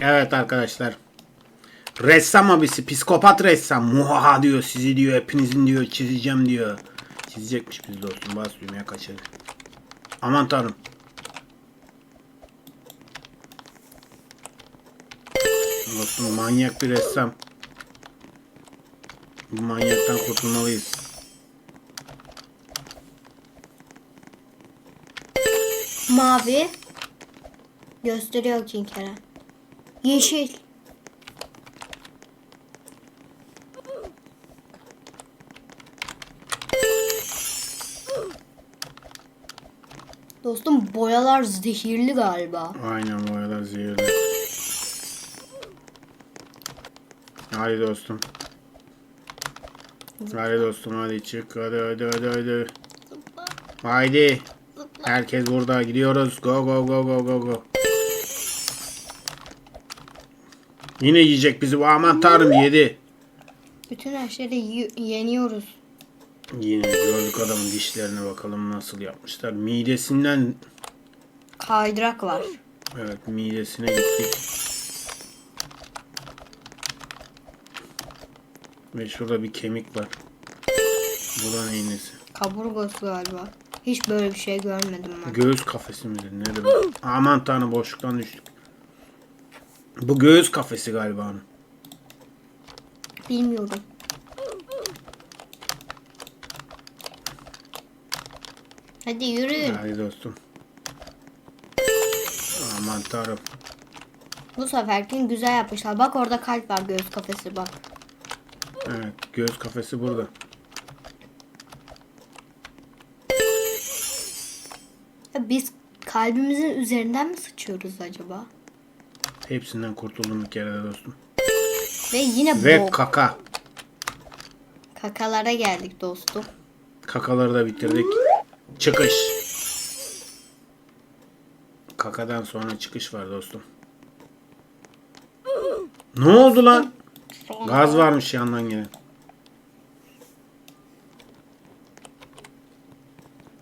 Evet arkadaşlar. Ressam abisi, psikopat ressam. Muhaha diyor, sizi diyor, hepinizin diyor, çizeceğim diyor. Çizecekmiş biz dostum. Bas düğmeye kaçırdık. Aman tanrım. Dostum manyak bir ressam. Bu manyaktan kurtulmalıyız. Mavi. Gösteriyor Kinkeren. Yeşil. Dostum boyalar zehirli galiba. Aynen arada zehirli. Hadi dostum. Hadi dostum hadi çık hadi hadi hadi hadi. Haydi. Herkes burada gidiyoruz. Go go go go go go. Yine yiyecek bizi. Aman tanrım yedi. Bütün her şeyi yeniyoruz. Yine gördük adamın dişlerine bakalım nasıl yapmışlar. Midesinden Kaydırak var. evet midesine gittik. Ve şurada bir kemik var. Bu da neyin nesi? Kaburgası galiba. Hiç böyle bir şey görmedim ben. Göğüs kafesi midir? Nedir bu? Aman tanrım boşluktan düştük. Bu göğüs kafesi galiba onun. Bilmiyorum. Hadi yürüyün. Hadi dostum. Aman tanrım. Bu seferkin güzel yapmışlar. Bak orada kalp var göğüs kafesi bak. Evet göğüs kafesi burada. Ya biz kalbimizin üzerinden mi sıçıyoruz acaba? Hepsinden kurtuldum bir kere de dostum. Ve yine Ve bok. kaka. Kakalara geldik dostum. Kakaları da bitirdik. Çıkış. Kakadan sonra çıkış var dostum. Ne oldu lan? Gaz varmış yandan gelen.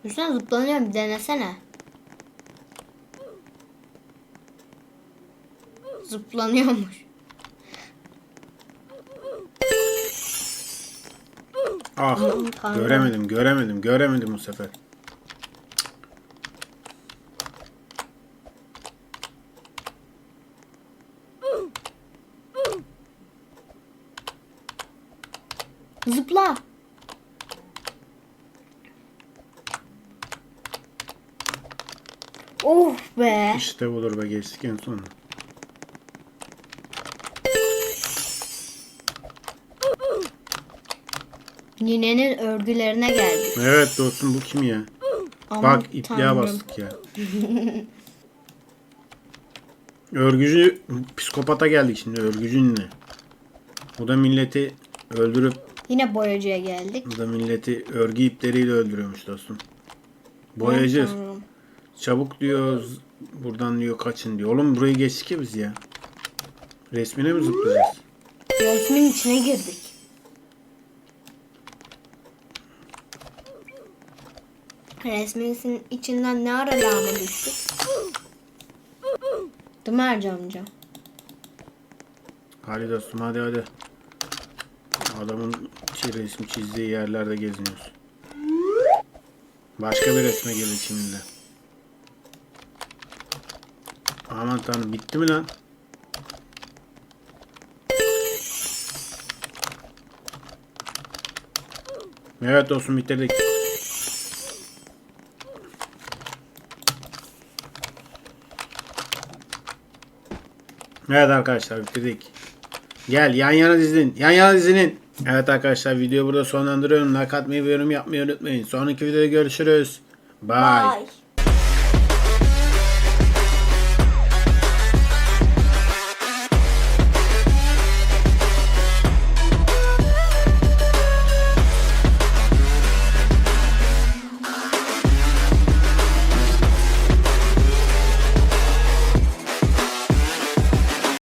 Üstüne zıplanıyorum bir denesene. Zıplanıyormuş. Ah göremedim göremedim göremedim bu sefer. Zıpla. Oh be. İşte budur be geçtik en sonunda. Ninenin örgülerine geldik. Evet dostum bu kim ya? Aman Bak ipliğe tanrım. bastık ya. Örgücü psikopata geldik şimdi örgücü ne? Bu da milleti öldürüp Yine boyacıya geldik. bu da milleti örgü ipleriyle öldürüyormuş dostum. Boyacı. Aman tanrım. Çabuk diyor z- buradan diyor kaçın diyor. Oğlum burayı geçtik ya biz ya. Resmine mi zıplayacağız? Resmin içine girdik. Resmin içinden ne ara lağma düştük? Değil mi amca? Hadi dostum hadi hadi. Adamın resmi çizdiği yerlerde geziniyoruz. Başka bir resme girdik şimdi. Aman tanrım bitti mi lan? Evet dostum bitirdik. Evet arkadaşlar bitirdik. Gel yan yana dizin. Yan yana dizinin. Evet arkadaşlar videoyu burada sonlandırıyorum. Like atmayı ve yorum yapmayı unutmayın. Sonraki videoda görüşürüz. Bye. Bye.